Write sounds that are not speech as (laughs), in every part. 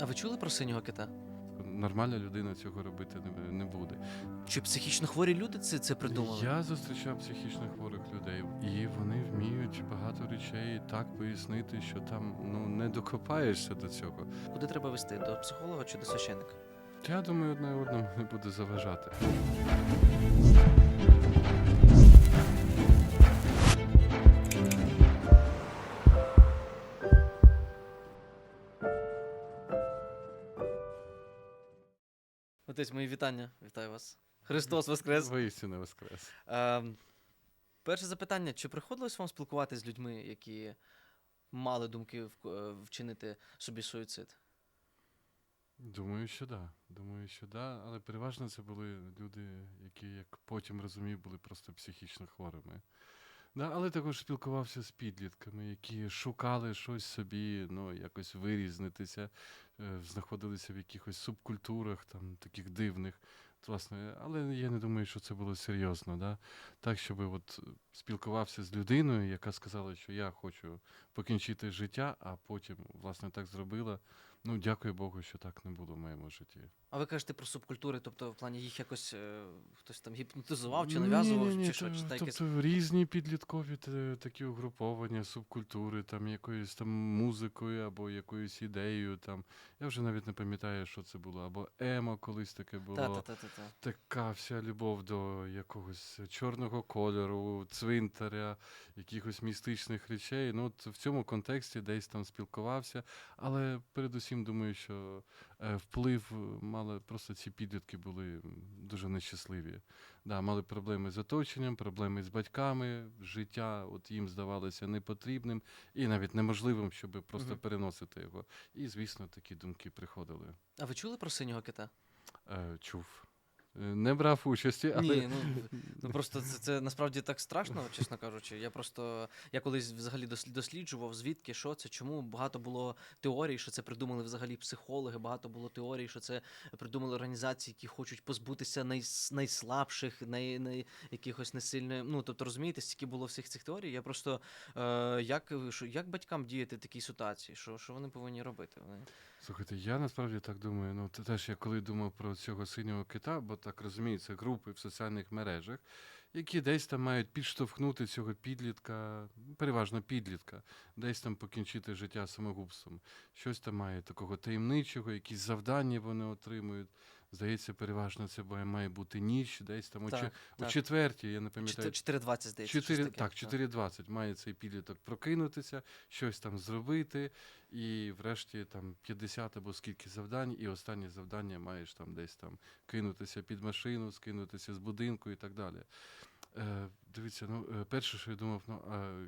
А ви чули про синього кита? Нормальна людина цього робити не, не буде. Чи психічно хворі люди це, це придумали? Я зустрічав психічно хворих людей, і вони вміють багато речей так пояснити, що там ну не докопаєшся до цього. Куди треба вести? До психолога чи до священника? Я думаю, одне одному не буде заважати. Отець, мої вітання. Вітаю вас. Христос Воскрес. Воістину воскрес. Ем, перше запитання: чи приходилось вам спілкуватися з людьми, які мали думки е, вчинити собі суїцид? Думаю, що да. Думаю, що да. Але переважно це були люди, які, як потім розумів, були просто психічно хворими. Да, але також спілкувався з підлітками, які шукали щось собі, ну, якось вирізнитися, е, знаходилися в якихось субкультурах, там, таких дивних. Власне, але я не думаю, що це було серйозно. Да? Так, щоб от спілкувався з людиною, яка сказала, що я хочу покінчити життя, а потім, власне, так зробила. Ну, дякую Богу, що так не було в моєму житті. А ви кажете про субкультури, тобто в плані їх якось е, хтось там гіпнотизував чи нав'язував, Ні-ні-ні, чи що? Чи та тобто якесь... різні підліткові такі угруповання, субкультури, там якоюсь там музикою або якоюсь ідеєю. Там я вже навіть не пам'ятаю, що це було. Або емо колись таке було. Та-та-та-та. Така вся любов до якогось чорного кольору, цвинтаря, якихось містичних речей. Ну, от в цьому контексті десь там спілкувався. Але передусім думаю, що е, вплив мали просто ці підлітки були дуже нещасливі. Да, мали проблеми з оточенням, проблеми з батьками, життя от їм здавалося непотрібним і навіть неможливим, щоб просто Мгм. переносити його. І, звісно, такі думки приходили. А ви чули про синього кита? Е, чув. Е, Не брав участі, але Ні, ну, ну просто це, це насправді так страшно, чесно кажучи. Я просто я колись взагалі дос- досліджував, звідки що це, чому багато було теорій, що це придумали взагалі психологи. Багато було теорій, що це придумали організації, які хочуть позбутися найс, найслабших, най, най, якихось несильної. Ну тобто розумієте, стільки було всіх цих теорій. Я просто е, як, що, як батькам діяти в такій ситуації? Що, що вони повинні робити? Вони Слухайте, я насправді так думаю. Ну, те теж я коли думав про цього синього кита, бо так розуміється, групи в соціальних мережах, які десь там мають підштовхнути цього підлітка, переважно підлітка, десь там покінчити життя самогубством. Щось там має такого таємничого, якісь завдання вони отримують. Здається, переважно це має- бути ніч, десь там о, Так, о так. четвертій, я не пам'ятаю. 4.20, здається. 4, таке. так, 4.20 має цей підліток прокинутися, щось там зробити, і врешті там 50 або скільки завдань, і останнє завдання маєш там десь там кинутися під машину, скинутися з будинку і так далі. Е, дивіться, ну е, перше, що я думав, ну а,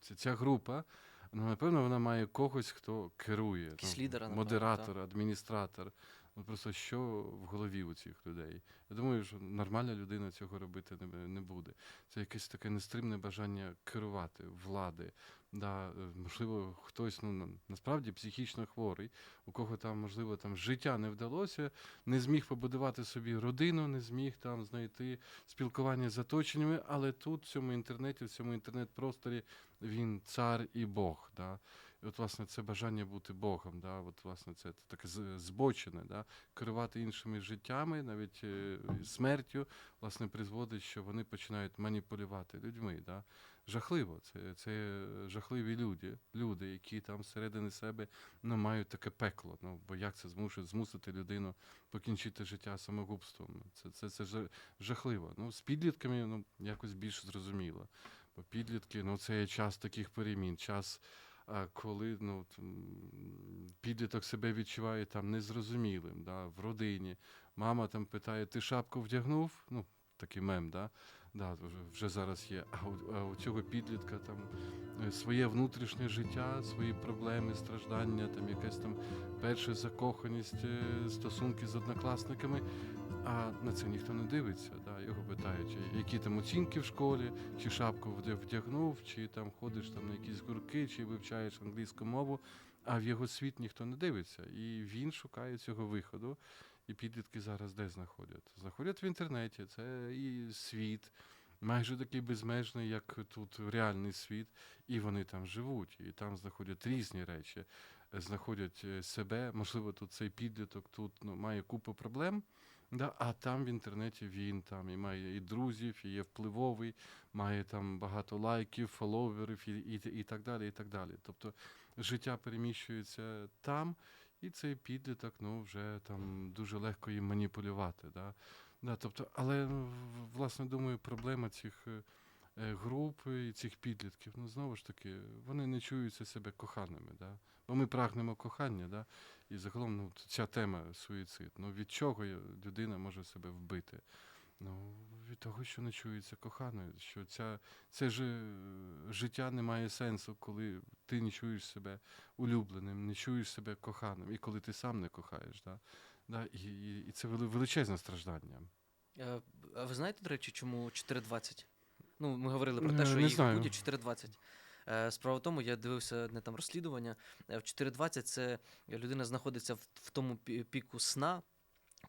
ця, ця група, ну напевно, вона має когось, хто керує. Ну, лідера, модератор, адміністратор. Ну просто що в голові у цих людей? Я думаю, що нормальна людина цього робити не, не буде. Це якесь таке нестримне бажання керувати влади. Да, е, можливо, хтось ну насправді психічно хворий, у кого там, можливо, там життя не вдалося, не зміг побудувати собі родину, не зміг там знайти спілкування з оточеннями, але тут, в цьому інтернеті, в цьому інтернет-просторі він цар і Бог. Да? От, власне, це бажання бути Богом, да? от, власне, це таке збочене, да? керувати іншими життями, навіть е, смертю, власне, призводить, що вони починають маніпулювати людьми. Да? Жахливо, це, це жахливі люди, люди, які там всередині себе ну, мають таке пекло. Ну, бо як це змусить змусити людину покінчити життя самогубством? Це, це, це жахливо. Ну, з підлітками ну, якось більш зрозуміло. Бо підлітки, ну, це час таких перемін, час, а, коли ну, підліток себе відчуває там незрозумілим да, в родині. Мама там питає, ти шапку вдягнув? Ну, такий мем, да? Да, вже, зараз є. А у, а у цього підлітка там е, своє внутрішнє життя, свої проблеми, страждання, там якась там перша закоханість, е, стосунки з однокласниками. А на це ніхто не дивиться. Да? Його питають, «А які там оцінки в школі, чи шапку вдя- вдягнув, чи там ходиш там на якісь гурки, чи вивчаєш англійську мову. А в його світ ніхто не дивиться. І він шукає цього виходу. І підлітки зараз де знаходять? Знаходять в інтернеті. Це і світ, майже такий безмежний, як тут реальний світ, і вони там живуть, і там знаходять різні речі. знаходять е, себе. Можливо, тут цей підліток тут ну, має купу проблем. Да, а там в інтернеті він там і має і друзів, і є впливовий, має там багато лайків, фоловерів і, і, і так далі. і так далі. Тобто життя переміщується там, і цей підліток ну, вже там дуже легко їм маніпулювати. Да? Да, тобто, але ну, власне думаю, проблема цих е, е, груп і цих підлітків, ну знову ж таки, вони не чуються себе коханими. Да? Бо ми прагнемо кохання, да? І загалом ну, ця тема суїцид. Ну від чого людина може себе вбити? Ну, від того, що не чується коханою, що ця, це ж е, життя не має сенсу, коли ти не чуєш себе улюбленим, не чуєш себе коханим, і коли ти сам не кохаєш. Да? Да? І, і, і це величезне страждання. Е, А ви знаєте, до речі, чому 4.20? Ну, ми говорили про те, що не їх знаю. будуть 4.20. Е, Справа в тому, я дивився одне там розслідування. Е, В 4.20 це людина знаходиться в тому піку сна.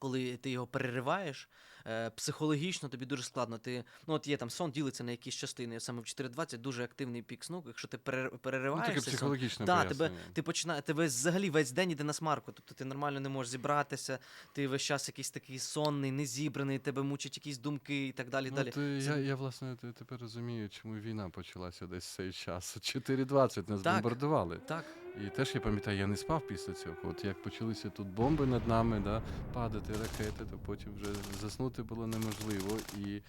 Коли ти його перериваєш, е, психологічно тобі дуже складно. Ти, ну от є там сон ділиться на якісь частини. Саме в 4.20 дуже активний пік сну. Якщо ти пере- Ну, таке сон, психологічне тебе, ти починає, тебе взагалі весь день іде на смарку. Тобто ти нормально не можеш зібратися, ти весь час якийсь такий сонний, незібраний, тебе мучать якісь думки і так далі. Ну, далі. е, я, я, власне, те- тепер розумію, чому війна почалася десь в цей час. 4.20 нас Так. бомбардували. Так, І теж я пам'ятаю, я не спав після цього. От як почалися тут бомби над нами, да, падати ракети, то потім вже заснути було неможливо. І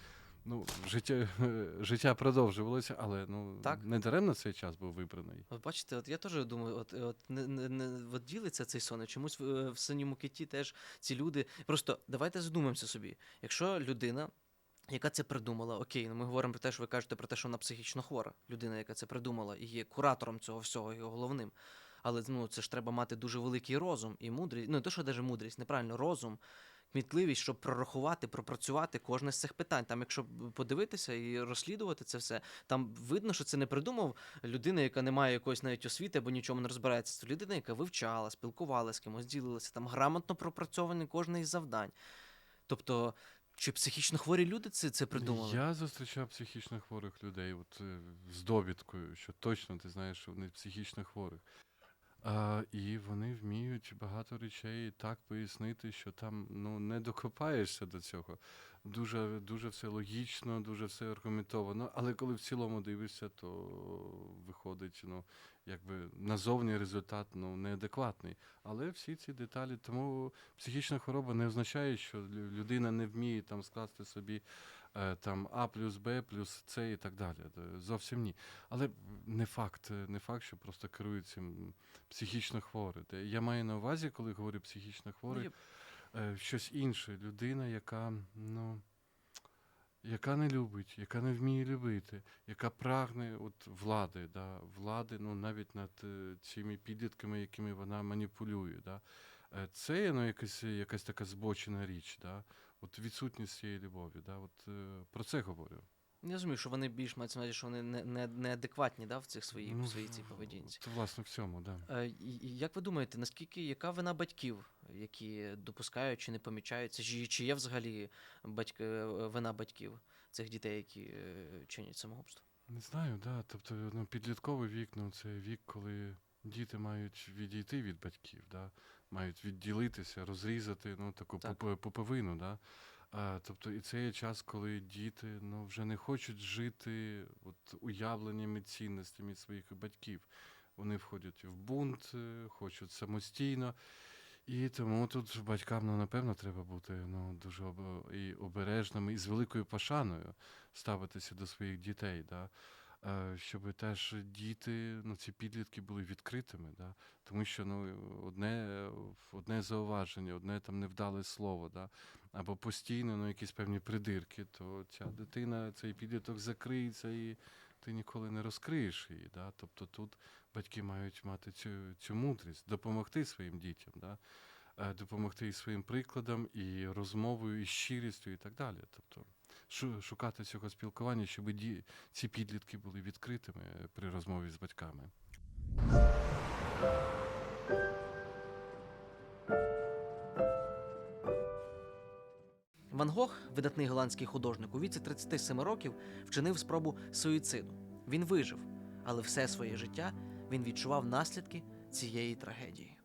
ну, життя, (laughs) життя продовжувалося, але ну, Так. не даремно цей час був вибраний. от бачите, от я теж думаю, от, от не, не, не от ділиться цей сон. Чомусь в, в синьому киті теж ці люди. Просто давайте задумаємося собі. Якщо людина. Яка це придумала? Окей, ну ми говоримо про те, що ви кажете про те, що вона психічно хвора. Людина, яка це придумала, і є куратором цього всього, і головним. Але ну, це ж треба мати дуже великий розум і мудрість. Ну, не те, що навіть мудрість, неправильно, розум, кмітливість, щоб прорахувати, пропрацювати кожне з цих питань. Там, якщо подивитися і розслідувати це все, там видно, що це не придумав людина, яка не має якоїсь навіть освіти або нічому не розбирається. Це людина, яка вивчала, спілкувалася з кимось, ділилася, там грамотно пропрацьований кожне із завдань. Тобто, чи психічно хворі люди це, це придумали? Я зустрічав психічно хворих людей от, е, з довідкою, що точно ти знаєш, що вони психічно хворих. А, і вони вміють багато речей так пояснити, що там ну, не докопаєшся до цього. Дуже, дуже все логічно, дуже все аргументовано. Але коли в цілому дивишся, то виходить, ну, якби назовні результат ну, неадекватний. Але всі ці деталі, тому психічна хвороба не означає, що лю- людина не вміє там скласти собі там А плюс Б плюс С і так далі. Е, Зовсім ні. Але не факт, е, не факт, що просто керують цим психічно хворий. Я маю на увазі, коли говорю психічно Ну, хворий, е, щось інше. Людина, яка, ну. Яка не любить, яка не вміє любити, яка прагне от влади, да, влади, ну навіть над е, цими підлітками, якими вона маніпулює. Да. Е, Це є, ну, якась, якась така збочена річ, да. от відсутність цієї любові. Да. От, е, про це говорю. Я розумію, що вони більш мають увазі, що вони не, не, неадекватні да, в цих своїй, Ну, своїй цій поведінці. От, власне, в цьому, да. Е, Як ви думаєте, наскільки яка вина батьків, які допускають чи не помічаються, чи, чи є взагалі батьки, вина батьків цих дітей, які чинять самогубство? Не знаю, да. Тобто, ну, підлітковий вік, ну, це вік, коли діти мають відійти від батьків, да? мають відділитися, розрізати ну, таку Так. пуповину. Да? А, тобто, і це є час, коли діти ну, вже не хочуть жити от, уявленнями цінностями своїх батьків. Вони входять в бунт, е, хочуть самостійно. І тому тут батькам, ну, напевно, треба бути ну, дуже об- і обережними, і з великою пошаною ставитися до своїх дітей. Да? Щоб теж діти, ну, ці підлітки були відкритими, да? тому що ну, одне, одне зауваження, одне там невдале слово, да? або постійно ну, якісь певні придирки, то ця дитина, цей підліток закриється і ти ніколи не розкриєш її. Да? Тобто тут батьки мають мати цю, цю мудрість, допомогти своїм дітям, да? е, допомогти і своїм прикладом, і розмовою, і щирістю, і так далі. Тобто шукати цього спілкування, щоб ці підлітки були відкритими е, при розмові з батьками. Ван Гог, видатний голландський художник, у віці 37 років вчинив спробу суїциду. Він вижив, але все своє життя він відчував наслідки цієї трагедії.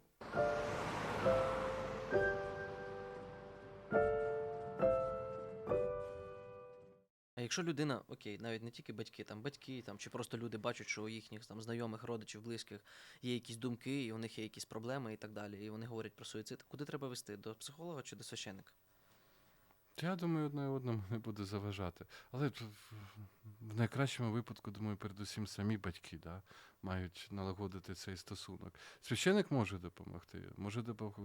Якщо людина, окей, навіть не тільки батьки, там батьки, там чи просто люди бачать, що у їхніх там знайомих, родичів, близьких є якісь думки, і у них є якісь проблеми і так далі, і вони говорять про суїцид, куди треба вести? До психолога чи до священника? Я думаю, одне одному не буде заважати. Але в найкращому випадку, думаю, передусім самі батьки да, мають налагодити цей стосунок. Священик може допомогти, може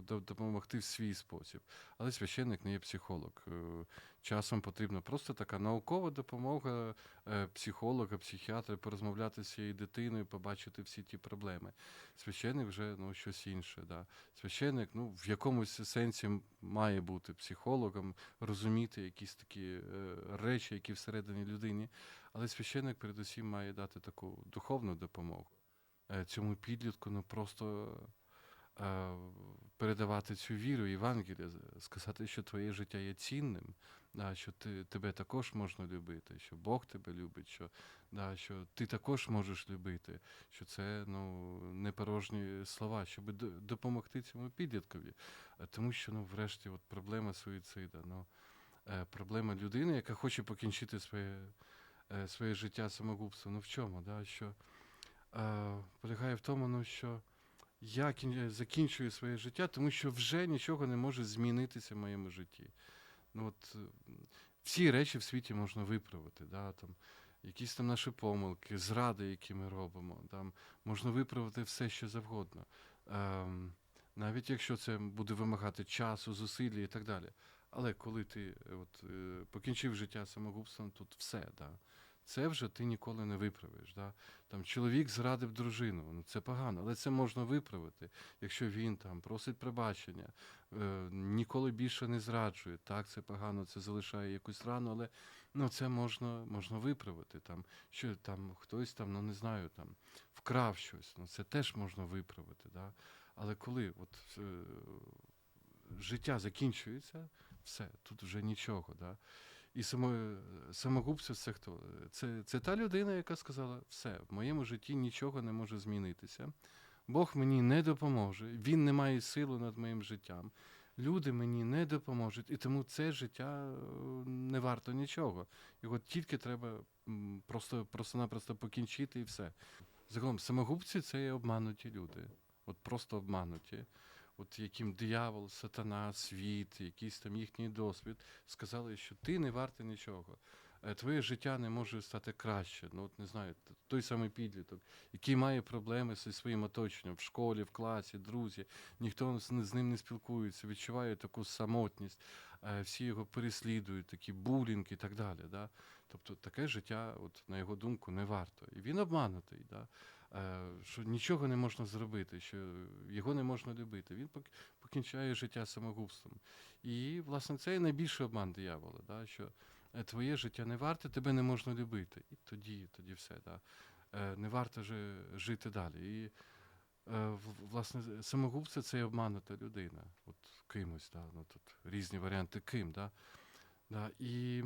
допомогти в свій спосіб, але священик не є психолог. Е, Часом потрібна просто така наукова допомога е, психолога, психіатра, порозмовляти з цією дитиною, побачити всі ті проблеми. Священик вже ну, щось інше. Да. Священик ну, в якомусь сенсі має бути психологом, розуміти якісь такі е, речі, які всередині людині. Але священник передусім має дати таку духовну допомогу. Е, цьому підлітку ну, просто е, передавати цю віру Євангелія, сказати, що твоє життя є цінним, да, що ти, тебе також можна любити, що Бог тебе любить, що, да, що ти також можеш любити, що це ну, не порожні слова, щоб допомогти цьому підліткові. Е, Тому що, ну, врешті, от проблема суїцида, ну, проблема людини, яка хоче покінчити своє, своє життя самогубством. Ну в чому? Да? Що, е, полягає в тому, ну, що я закінчую своє життя, тому що вже нічого не може змінитися в моєму житті. Ну, от, е, всі речі в світі можна виправити. Да? Там, якісь там наші помилки, зради, які ми робимо. Там, можна виправити все, що завгодно. Ем, навіть якщо це буде вимагати часу, зусилля і так далі. Але коли ти е, от, е, покінчив життя самогубством, тут все. Да? Це вже ти ніколи не виправиш. Да? Там, чоловік зрадив дружину, ну, це погано, але це можна виправити, якщо він там просить пробачення, е, ніколи більше не зраджує. Так, це погано, це залишає якусь рану, але ну, це можна, можна виправити. Там, що там хтось там, ну не знаю, там вкрав щось, ну це теж можна виправити. Да? Але коли от, е, життя закінчується, все, тут вже нічого. Да? І само, самогубство це хто? Це, це та людина, яка сказала, все, в моєму житті нічого не може змінитися. Бог мені не допоможе, Він не має сили над моїм життям. Люди мені не допоможуть, і тому це життя е, не варто нічого. Його тільки треба просто, просто-напросто покінчити і все. Загалом, самогубці це є обмануті люди. От просто обмануті. От яким диявол, сатана, світ, якийсь там їхній досвід сказали, що ти не вартий нічого. Е, Твоє життя не може стати краще. Ну, от не знаю, той самий підліток, який має проблеми зі своїм оточенням в школі, в класі, друзі, ніхто з, ним не спілкується, відчуває таку самотність, е, всі його переслідують, такі булінг і так далі. Да? Тобто таке життя, от, на його думку, не варто. І він обманутий. Да? Е, Що нічого не можна зробити, що його не можна любити. Він пок- покінчає життя самогубством. І, власне, це найбільший обман диявола, да? що е, твоє життя не варте, тебе не можна любити. І тоді, тоді все. Да? Е, Не варто же жити далі. І, власне, самогубство це обманута людина. От кимось, да? ну, тут різні варіанти ким. Да? Да? І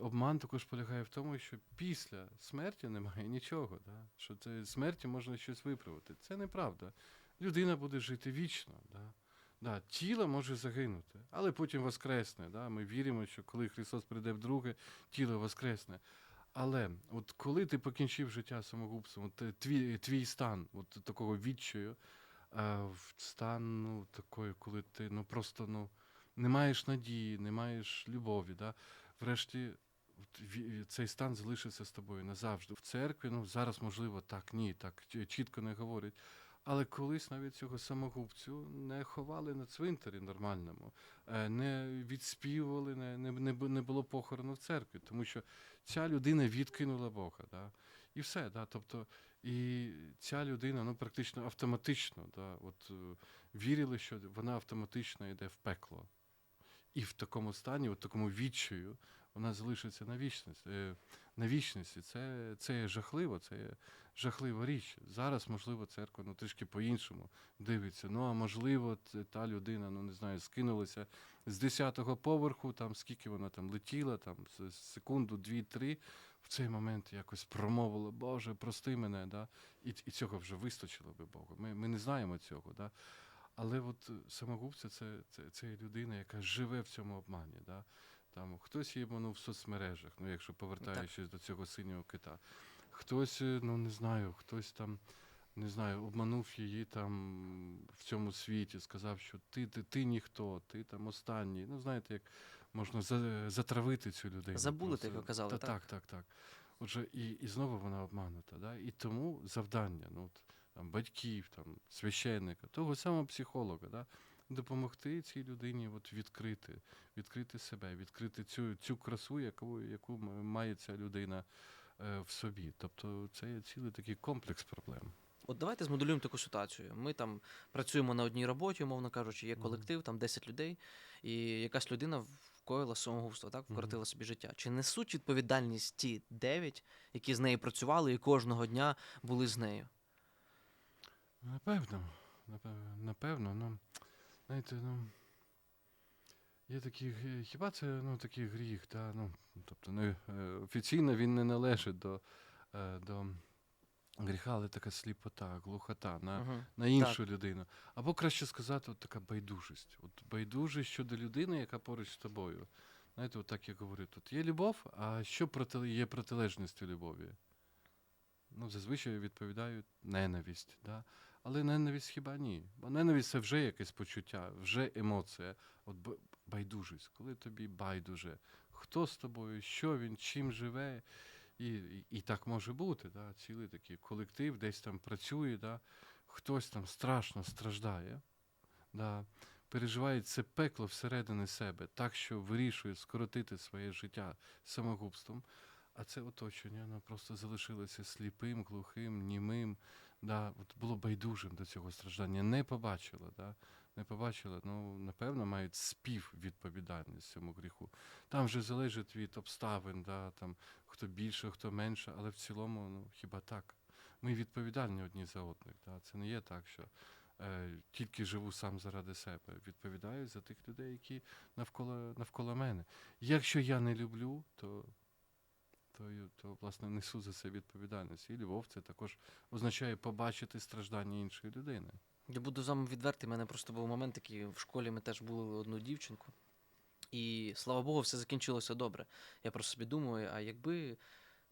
обман також полягає в тому, що після смерті немає нічого. Да? Що це смерті можна щось виправити. Це неправда. Людина буде жити вічно. Да? Да, тіло може загинути, але потім воскресне. Да? Ми віримо, що коли Христос прийде вдруге, тіло воскресне. Але от коли ти покінчив життя самогубством, от е, твій, твій стан от такого відчаю, е, стан ну, такої, коли ти ну, просто ну, не маєш надії, не маєш любові. Да? Врешті цей стан залишиться з тобою назавжди. В церкві, ну зараз, можливо, так, ні, так чітко не говорять. Але колись навіть цього самогубцю не ховали на цвинтарі нормальному, е, не відспівували, не, не, не, було похорону в церкві, тому що ця людина відкинула Бога. Да? І все. Да? Тобто, і ця людина ну, практично автоматично да, от, е, вірили, що вона автоматично йде в пекло. І в такому стані, в такому відчаю, вона залишиться на вічність. е, На вічності. Це, це є жахливо, це є жахлива річ. Зараз, можливо, церква ну, трішки по-іншому дивиться. Ну, а можливо, та людина, ну не знаю, скинулася з 10-го поверху, там скільки вона там летіла, там секунду, дві-три. в цей момент якось промовило, Боже, прости мене, да? і, і цього вже вистачило би Богу. Ми, ми не знаємо цього. Да? Але от е, самогубця це, це, це людина, яка живе в цьому обмані. Да? Там, хтось її обманув в соцмережах, ну, якщо повертаючись до цього синього кита. Хтось, е, ну не знаю, хтось там, не знаю, обманув її там в цьому світі, сказав, що ти, ти, ти ніхто, ти там останній. Ну, знаєте, як можна за, затравити цю людину. Забулити, ви казали, Та, так? так, так, так. Отже, і, і знову вона обманута. Да? І тому завдання ну, от, там, батьків, там, священника, того самого психолога, да? допомогти цій людині от, відкрити, відкрити себе, відкрити цю, цю красу, яку, яку має ця людина е, в собі. Тобто це є цілий такий комплекс проблем. От давайте змоделюємо таку ситуацію. Ми там працюємо на одній роботі, умовно кажучи, є колектив, там 10 людей, і якась людина вкоїла самогубство, так, вкоротила собі життя. Чи несуть відповідальність ті 9, які з нею працювали і кожного дня були з нею? Напевно, напевно, напевно, ну, знаєте, ну, є такі, хіба це ну, такий гріх, та, ну, тобто не, е, офіційно він не належить до, е, до гріха, але така сліпота, глухота на, Угу. на іншу людину. Або краще сказати, от така байдужість. От байдужість щодо людини, яка поруч з тобою. Знаєте, от так я говорю, тут є любов, а що проти, є протилежністю любові? Ну, зазвичай відповідають ненависть. Да? Але ненависть хіба ні? Бо ненависть це вже якесь почуття, вже емоція. От байдужість, коли тобі байдуже, хто з тобою, що він, чим живе. І, і, і так може бути, да? цілий такий колектив десь там працює, да? хтось там страшно страждає, да? переживає це пекло всередині себе, так що вирішує скоротити своє життя самогубством. А це оточення воно просто залишилося сліпим, глухим, німим, да, от було байдужим до цього страждання, не побачило, да, не побачило, ну, напевно, мають співвідповідальність цьому гріху. Там вже залежить від обставин, да, там, хто більше, хто менше, але в цілому, ну, хіба так. Ми відповідальні одні за одних. Да. Це не є так, що е, тільки живу сам заради себе. Відповідаю за тих людей, які навколо, навколо мене. Якщо я не люблю, то то, то власне несу за це відповідальність. І Львов це також означає побачити страждання іншої людини. Я буду з вами відвертий. У мене просто був момент такий в школі. Ми теж були одну дівчинку. І слава Богу, все закінчилося добре. Я просто собі думаю, а якби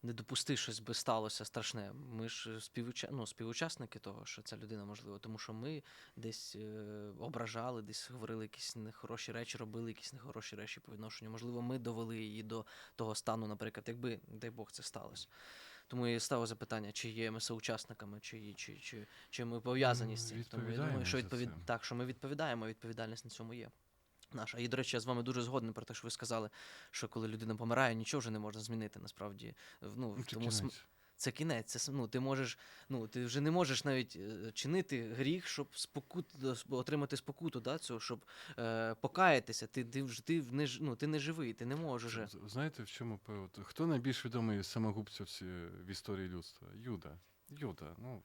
не допусти щось би сталося страшне. Ми ж співуча... ну, співучасники того, що ця людина можливо, тому що ми десь е... ображали, десь говорили якісь нехороші речі, робили якісь нехороші речі по відношенню. Можливо, ми довели її до того стану, наприклад, якби, дай Бог, це сталося. Тому я ставив запитання, чи є ми соучасниками, чи, чи, чи, чи ми пов'язані з цим. Тому я думаю, що відповід... так, що ми відповідаємо, відповідальність на цьому є. Наша. І, до речі, я з вами дуже згоден про те, що ви сказали, що коли людина помирає, нічого вже не можна змінити насправді. Ну, Ну, це тому кінець. це кінець. Це, ну, ти можеш, ну, ти вже не можеш навіть е, чинити гріх, щоб спокут... отримати спокуту, да, цього, щоб е, покаятися. Ти, ти, вже- ти, не, ну, ти не живий, ти не можеш. Знаєте, в чому от хто найбільш відомий самогубця всі- в історії людства? Юда. Юда. Ну,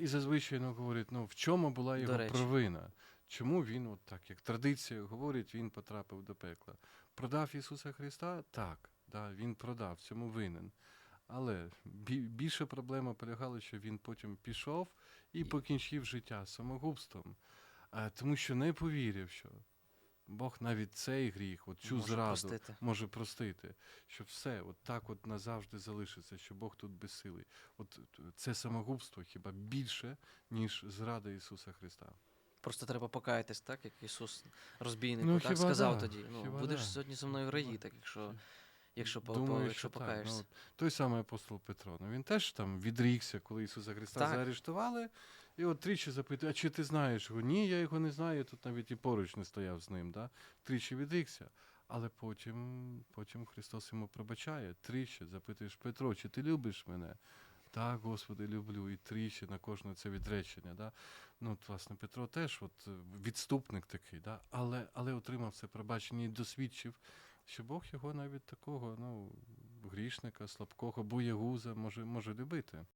і зазвичай ну, говорять, ну в чому була його провина? Чому він, от так як традиція говорить, він потрапив до пекла? Продав Ісуса Христа? Так, да, він продав, цьому винен. Але більша проблема полягала, що він потім пішов і покінчив життя самогубством, тому що не повірив, що Бог навіть цей гріх, от цю Може зраду простити. може простити, що все от так от назавжди залишиться, що Бог тут безсилий. От це самогубство хіба більше, ніж зрада Ісуса Христа. Просто треба покаятись, так, як Ісус розбійнику Ну, так, сказав да, тоді. Ну, хіба будеш да. сьогодні зі мною в раї, так якщо, якщо, Думаю, по, якщо що так. Ну, той самий апостол Петро. Ну, він теж там відрікся, коли Ісуса Христа Так. заарештували. І от тричі запитує, а чи ти знаєш його? Ні, я його не знаю, тут навіть і поруч не стояв з ним. Да? Тричі відрікся. Але потім, потім Христос йому пробачає. Тричі запитуєш Петро, чи ти любиш мене? Так, Господи, люблю. І тричі на кожне це відречення. Да? Ну, от, власне, Петро теж от, е, відступник такий, да? але, але отримав це пробачення і досвідчив, що Бог його навіть такого ну, грішника, слабкого, боягуза може, може любити.